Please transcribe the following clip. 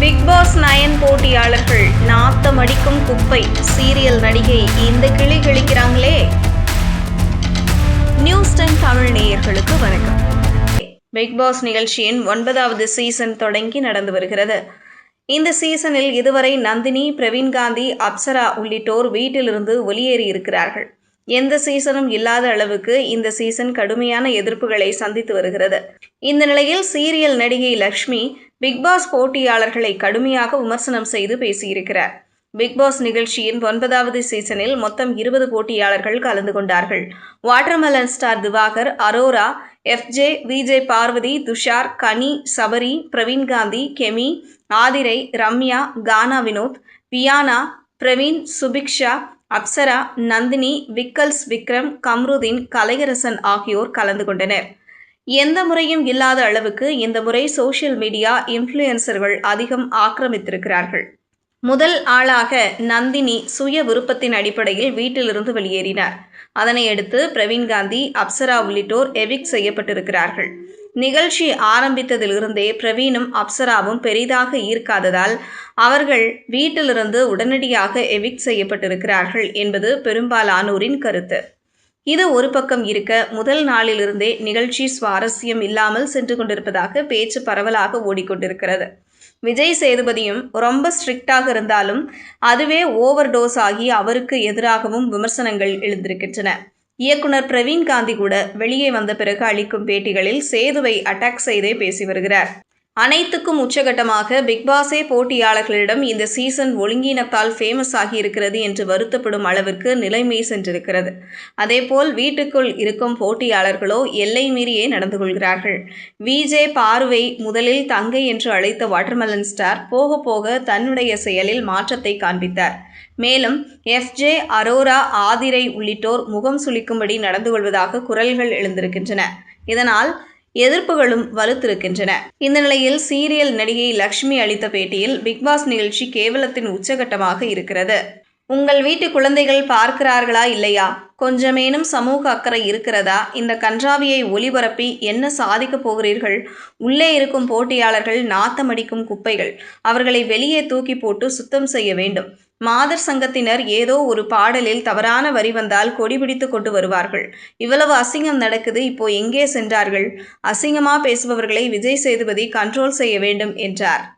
Pass nine போட்டியாளர்கள் நாத்தம் அடிக்கும் குப்பை சீரியல் நடிகை இந்த கிளி கிழிக்கிறாங்களே. நியூஸ் டென் தமிழ் நேயர்களுக்கு வணக்கம். பிக் பாஸ் நிகழ்ச்சியின் ஒன்பதாவது சீசன் தொடங்கி நடந்து வருகிறது. இந்த சீசனில் இதுவரை நந்தினி பிரவீன் காந்தி அப்சரா உள்ளிட்டோர் வீட்டிலிருந்து வெளியேறி இருக்கிறார்கள். எந்த சீசனும் இல்லாத அளவுக்கு இந்த சீசன் கடுமையான எதிர்ப்புகளை சந்தித்து வருகிறது. இந்த நிலையில் சீரியல் நடிகை லக்ஷ்மி பிக்பாஸ் போட்டியாளர்களை கடுமையாக விமர்சனம் செய்து பேசியிருக்கிறார். பிக்பாஸ் நிகழ்ச்சியின் ஒன்பதாவது சீசனில் மொத்தம் இருபது போட்டியாளர்கள் கலந்து கொண்டார்கள். Watermelon star Diwakar Arora FJ VJ Parvathi Tushar Kani Sabari Praveen Gandhi கெமி ஆதிரை ரம்யா கானா வினோத் வியானா பிரவீன் சுபிக்ஷா அப்சரா நந்தினி விக்கல்ஸ் விக்ரம் கம்ருதீன் கலையரசன் ஆகியோர் கலந்து கொண்டனர். எந்த முறையும் இல்லாத அளவுக்கு இந்த முறை சோஷியல் மீடியா இன்ஃப்ளூயன்சர்கள் அதிகம் ஆக்கிரமித்திருக்கிறார்கள். முதல் ஆளாக நந்தினி சுய விருப்பத்தின் அடிப்படையில் வீட்டிலிருந்து வெளியேறினார். அதனையடுத்து பிரவீன் காந்தி அப்சரா உள்ளிட்டோர் எவிக் செய்யப்பட்டிருக்கிறார்கள். நிகழ்ச்சி ஆரம்பித்ததிலிருந்தே பிரவீனும் அப்சராவும் பெரிதாக ஈர்க்காததால் அவர்கள் வீட்டிலிருந்து உடனடியாக எவிக் செய்யப்பட்டிருக்கிறார்கள் என்பது பெரும்பாலானோரின் கருத்து. இது ஒரு பக்கம் இருக்க முதல் நாளிலிருந்தே நிகழ்ச்சி சுவாரஸ்யம் இல்லாமல் சென்று கொண்டிருப்பதாக பேச்சு பரவலாக ஓடிக்கொண்டிருக்கிறது. விஜய் சேதுபதியும் ரொம்ப ஸ்ட்ரிக்டாக இருந்தாலும் அதுவே ஓவர் டோஸ் ஆகி அவருக்கு எதிராகவும் விமர்சனங்கள் எழுந்திருக்கின்றன. இயக்குனர் பிரவீன் காந்தி கூட வெளியே வந்த பிறகு அளிக்கும் பேட்டிகளில் சேதுவை அட்டாக் செய்தே பேசி வருகிறார். அனைத்துக்கும் உச்சகட்டமாக பிக்பாஸே போட்டியாளர்களிடம் இந்த சீசன் ஒழுங்கினத்தால் ஃபேமஸ் ஆகியிருக்கிறது என்று வருத்தப்படும் அளவிற்கு நிலைமை சென்றிருக்கிறது. அதேபோல் வீட்டுக்குள் இருக்கும் போட்டியாளர்களோ எல்லை மீறியே நடந்து கொள்கிறார்கள். விஜே பார்வை முதலில் தங்கை என்று அழைத்த வாட்டர்மெலன் ஸ்டார் போக போக தன்னுடைய செயலில் மாற்றத்தை காண்பித்தார். மேலும் எஃப்ஜே அரோரா ஆதிரை உள்ளிட்டோர் முகம் சுளிக்கும்படி நடந்து கொள்வதாக குரல்கள் எழுந்திருக்கின்றன. இதனால் எதிர்ப்புகளும் வலுத்திருக்கின்றன. இந்த நிலையில் சீரியல் நடிகை லக்ஷ்மி அளித்த பேட்டியில் பிக்பாஸ் நிகழ்ச்சி கேவலத்தின் உச்சகட்டமாக இருக்கிறது. உங்கள் வீட்டு குழந்தைகள் பார்க்கிறார்களா இல்லையா? கொஞ்சமேனும் சமூக அக்கறை இருக்கிறதா? இந்த கன்றாவியை ஒளிபரப்பி என்ன சாதிக்கப் போகிறீர்கள்? உள்ளே இருக்கும் போட்டியாளர்கள் நாத்தமடிக்கும் குப்பைகள். அவர்களை வெளியே தூக்கி போட்டு சுத்தம் செய்ய வேண்டும். மாதர் சங்கத்தினர் ஏதோ ஒரு பாடலில் தவறான வரி வந்தால் கொடிபிடித்து கொண்டு வருவார்கள். இவ்வளவு அசிங்கம் நடக்குது இப்போ எங்கே சென்றார்கள்? அசிங்கமா பேசுபவர்களை விஜய் சேதுபதி கண்ட்ரோல் செய்ய வேண்டும் என்றார்.